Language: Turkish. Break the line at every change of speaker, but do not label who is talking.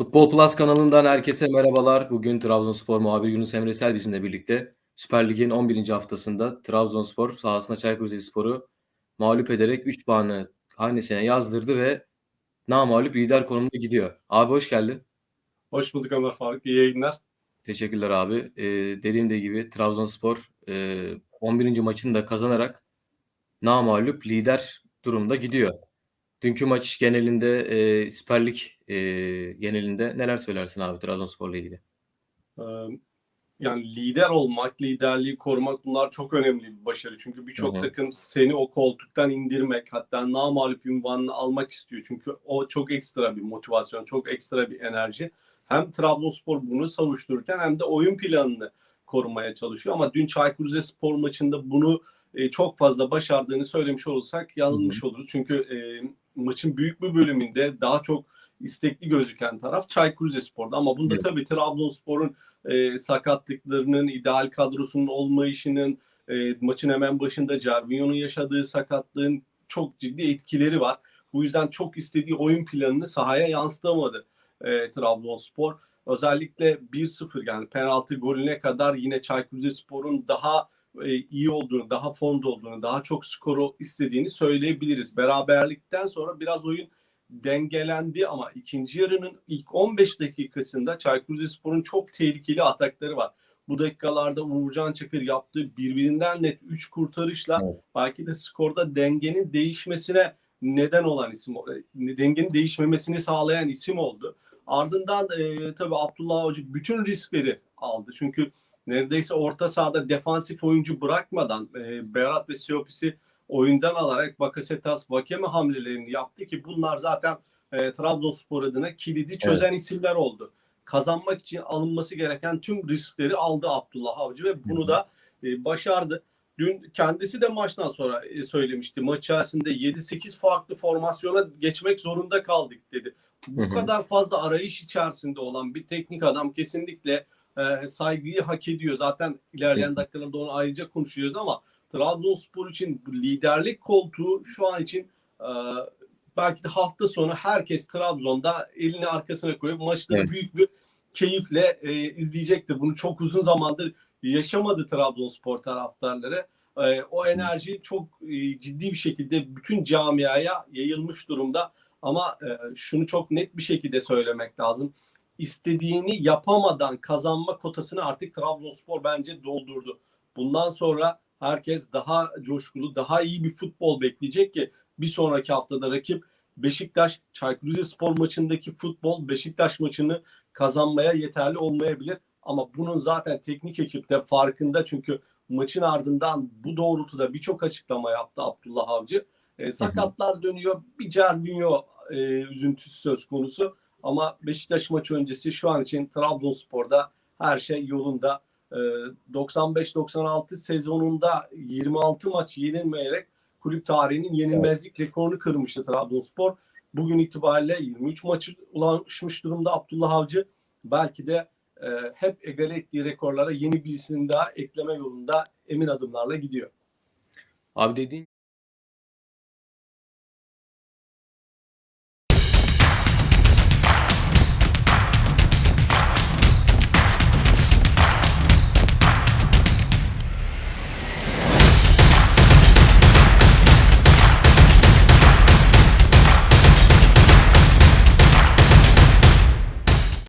Futbol Plus kanalından herkese merhabalar. Bugün Trabzonspor muhabiri Yunus Emre Sel bizimle birlikte Süper Lig'in 11. haftasında Trabzonspor sahasına Çaykur Rizespor'u mağlup ederek 3 puanı hanesine yazdırdı ve namağlup lider konumuna gidiyor. Abi hoş geldin.
Hoş bulduk Ömer Faruk. İyi yayınlar.
Teşekkürler abi. Ee, dediğim de gibi Trabzonspor e, 11. maçını da kazanarak namağlup lider durumda gidiyor. Dünkü maç genelinde e, Süper Lig e, genelinde neler söylersin abi Trabzonspor'la ilgili?
Yani lider olmak, liderliği korumak bunlar çok önemli bir başarı. Çünkü birçok takım seni o koltuktan indirmek hatta namağlup ünvanını almak istiyor. Çünkü o çok ekstra bir motivasyon, çok ekstra bir enerji. Hem Trabzonspor bunu savuştururken hem de oyun planını korumaya çalışıyor. Ama dün Çaykur Rizespor maçında bunu e, çok fazla başardığını söylemiş olursak yanılmış oluruz. Çünkü e, maçın büyük bir bölümünde daha çok istekli gözüken taraf Çaykur Rizespor'da. Ama bunda
Evet.
tabii Trabzonspor'un e, sakatlıklarının, ideal kadrosunun olmayışının, e, maçın hemen başında Cervinho'nun yaşadığı sakatlığın çok ciddi etkileri var. Bu yüzden çok istediği oyun planını sahaya yansıtamadı e, Trabzonspor. Özellikle 1-0 yani penaltı golüne kadar yine Çaykur Rizespor'un daha e, iyi olduğunu, daha formda olduğunu, daha çok skoru istediğini söyleyebiliriz. Beraberlikten sonra biraz oyun dengelendi ama ikinci yarının ilk 15 dakikasında Çaykur Rizespor'un çok tehlikeli atakları var. Bu dakikalarda Uğurcan Çakır yaptığı birbirinden net 3 kurtarışla
Evet.
belki de skorda dengenin değişmesine neden olan isim, dengenin değişmemesini sağlayan isim oldu. Ardından e, tabii Abdullah Avcı bütün riskleri aldı. Çünkü neredeyse orta sahada defansif oyuncu bırakmadan e, Berat ve Siopis'i oyundan alarak Bakasetas, Vakeme hamlelerini yaptı ki bunlar zaten e, Trabzonspor adına kilidi çözen isimler oldu. Kazanmak için alınması gereken tüm riskleri aldı Abdullah Avcı ve bunu da e, başardı. Dün kendisi de maçtan sonra e, söylemişti. Maç içerisinde 7-8 farklı formasyona geçmek zorunda kaldık dedi. Bu
Hı hı.
kadar fazla arayış içerisinde olan bir teknik adam kesinlikle e, saygıyı hak ediyor. Zaten ilerleyen dakikalarda onu ayrıca konuşuyoruz ama Trabzonspor için bu liderlik koltuğu şu an için e, belki de hafta sonu herkes Trabzon'da elini arkasına koyup maçları
Evet.
büyük bir keyifle e, izleyecektir. Bunu çok uzun zamandır yaşamadı Trabzonspor taraftarları. E, o enerji çok e, ciddi bir şekilde bütün camiaya yayılmış durumda. Ama e, şunu çok net bir şekilde söylemek lazım. İstediğini yapamadan kazanma kotasını artık Trabzonspor bence doldurdu. Bundan sonra herkes daha coşkulu, daha iyi bir futbol bekleyecek ki bir sonraki haftada rakip Beşiktaş Çaykur Rizespor maçındaki futbol Beşiktaş maçını kazanmaya yeterli olmayabilir. Ama bunun zaten teknik ekip de farkında çünkü maçın ardından bu doğrultuda birçok açıklama yaptı Abdullah Avcı. E, sakatlar dönüyor. Bir Cervinho e, üzüntüsü söz konusu. Ama Beşiktaş maçı öncesi şu an için Trabzonspor'da her şey yolunda. E, 95-96 sezonunda 26 maç yenilmeyerek kulüp tarihinin yenilmezlik rekorunu kırmıştı Trabzonspor. Bugün itibariyle 23 maçı ulaşmış durumda Abdullah Avcı. Belki de e, hep egale ettiği rekorlara yeni birisini daha ekleme yolunda emin adımlarla gidiyor.
Abi dediğin